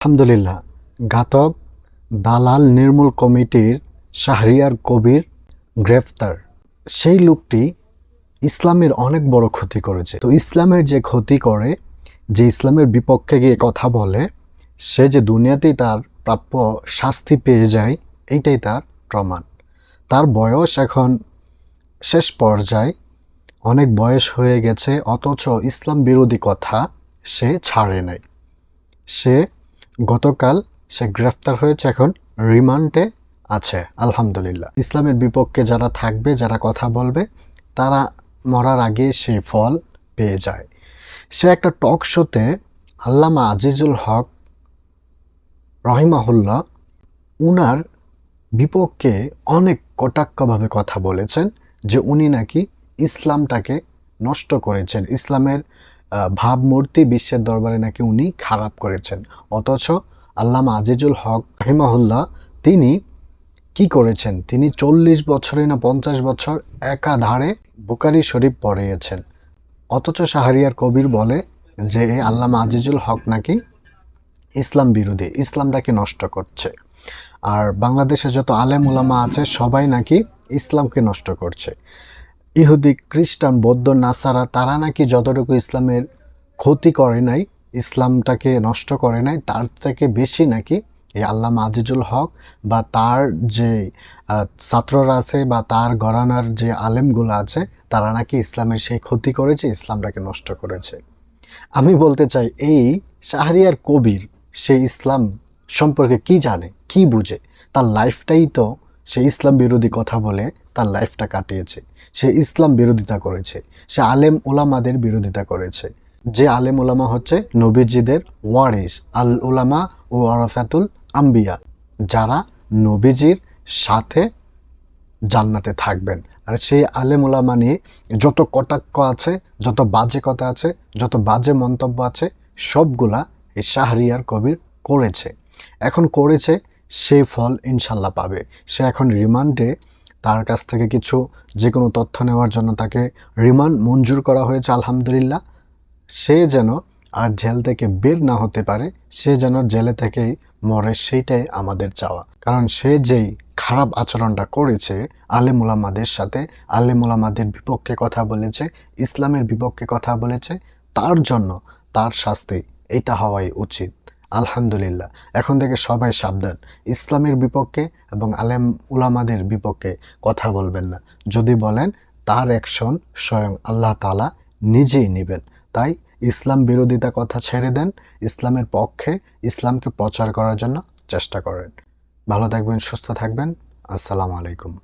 আলহামদুলিল্লাহ, ঘাতক দালাল নির্মূল কমিটির শাহরিয়ার কবির গ্রেফতার। সেই লোকটি ইসলামের অনেক বড় ক্ষতি করেছে। তো ইসলামের যে ক্ষতি করে, যে ইসলামের বিপক্ষে গিয়ে কথা বলে, সে যে দুনিয়াতেই তার প্রাপ্য শাস্তি পেয়ে যায়, এইটাই তার প্রমাণ। তার বয়স এখন শেষ পর্যায়ে, অনেক বয়স হয়ে গেছে, অথচ ইসলাম বিরোধী কথা সে ছাড়ে নাই। সে গতকাল সে গ্রেফতার হয়েছে এখন, রিমান্ডে আছে, আলহামদুলিল্লাহ। ইসলামের বিপক্ষে যারা থাকবে, যারা কথা বলবে, তারা মরার আগে সে ফল পেয়ে যায়। সে একটা টক শোতে আল্লামা আজিজুল হক রহিমাহুল্লাহ, উনার বিপক্ষে অনেক কটাক্ষভাবে কথা বলেছেন যে উনি নাকি ইসলামটাকে নষ্ট করেছেন। ইসলামের ভাবমূর্তি বিশ্বের দরবারে নাকি উনি খারাপ করেছেন। অথচ আল্লামা আজিজুল হক রহিমাহুল্লাহ তিনি কি করেছেন? তিনি চল্লিশ বছরে না পঞ্চাশ বছর একাধারে বুকারি শরীফ পড়িয়েছেন। অথচ শাহরিয়ার কবির বলে যে আল্লামা আজিজুল হক নাকি ইসলাম বিরোধী, ইসলামটাকে নষ্ট করছে। আর বাংলাদেশে যত আলেম ওলামা আছে, সবাই নাকি ইসলামকে নষ্ট করছে। ইহুদি, খ্রিস্টান, বৌদ্ধ, নাসারা, তারা নাকি যতটুকু ইসলামের ক্ষতি করে নাই, ইসলামটাকে নষ্ট করে নাই, তার থেকে বেশি নাকি এই আল্লামা আজিজুল হক বা তার যে ছাত্ররা আছে বা তার গরানার যে আলেমগুলো আছে, তারা নাকি ইসলামের সেই ক্ষতি করেছে, ইসলামটাকে নষ্ট করেছে। আমি বলতে চাই, এই শাহরিয়ার কবির সে ইসলাম সম্পর্কে কি জানে, কি বুঝে? তার লাইফটাই তো সে ইসলাম বিরোধী কথা বলে তার লাইফটা কাটিয়েছে। সে ইসলাম বিরোধিতা করেছে। সে আলেম ওলামাদের বিরোধিতা করেছে। যে আলেম ওলামা হচ্ছে নবীজিদের ওয়ারিস আল ওলামা ও আরাফাতুল আম্বিয়া, যারা নবীজির সাথে জান্নাতে থাকবেন। আর সেই আলেম ওলামা নিয়ে যত কটাক্ষ আছে, যত বাজে কথা আছে, যত বাজে মন্তব্য আছে, সবগুলা এই শাহরিয়ার কবির করেছে। এখন করেছে সে ফল ইনশাল্লাহ পাবে। সে এখন রিমান্ডে, তার কাছ থেকে কিছু, যে কোনো তথ্য নেওয়ার জন্য তাকে রিমান্ড মঞ্জুর করা হয়েছে, আলহামদুলিল্লাহ। সে যেন আর জেল থেকে বের না হতে পারে, সে যেন জেলে থেকেই মরে, সেইটাই আমাদের চাওয়া। কারণ সে যেই খারাপ আচরণটা করেছে আলেমুলামাদের সাথে আলেমুলামাদের বিপক্ষে কথা বলেছে, ইসলামের বিপক্ষে কথা বলেছে, তার জন্য তার শাস্তি, এটা হওয়াই উচিত। আলহামদুলিল্লাহ। এখন থেকে সবাই সাবধান। ইসলামের বিপক্ষে এবং আলেম উলামাদের বিপক্ষে কথা বলবেন না। যদি বলেন, তার অ্যাকশন স্বয়ং আল্লাহ তালা নিজেই নেবেন। তাই ইসলাম বিরোধিতা কথা ছেড়ে দেন, ইসলামের পক্ষে ইসলামকে প্রচার করার জন্য চেষ্টা করেন। ভালো থাকবেন, সুস্থ থাকবেন। আসসালামু আলাইকুম।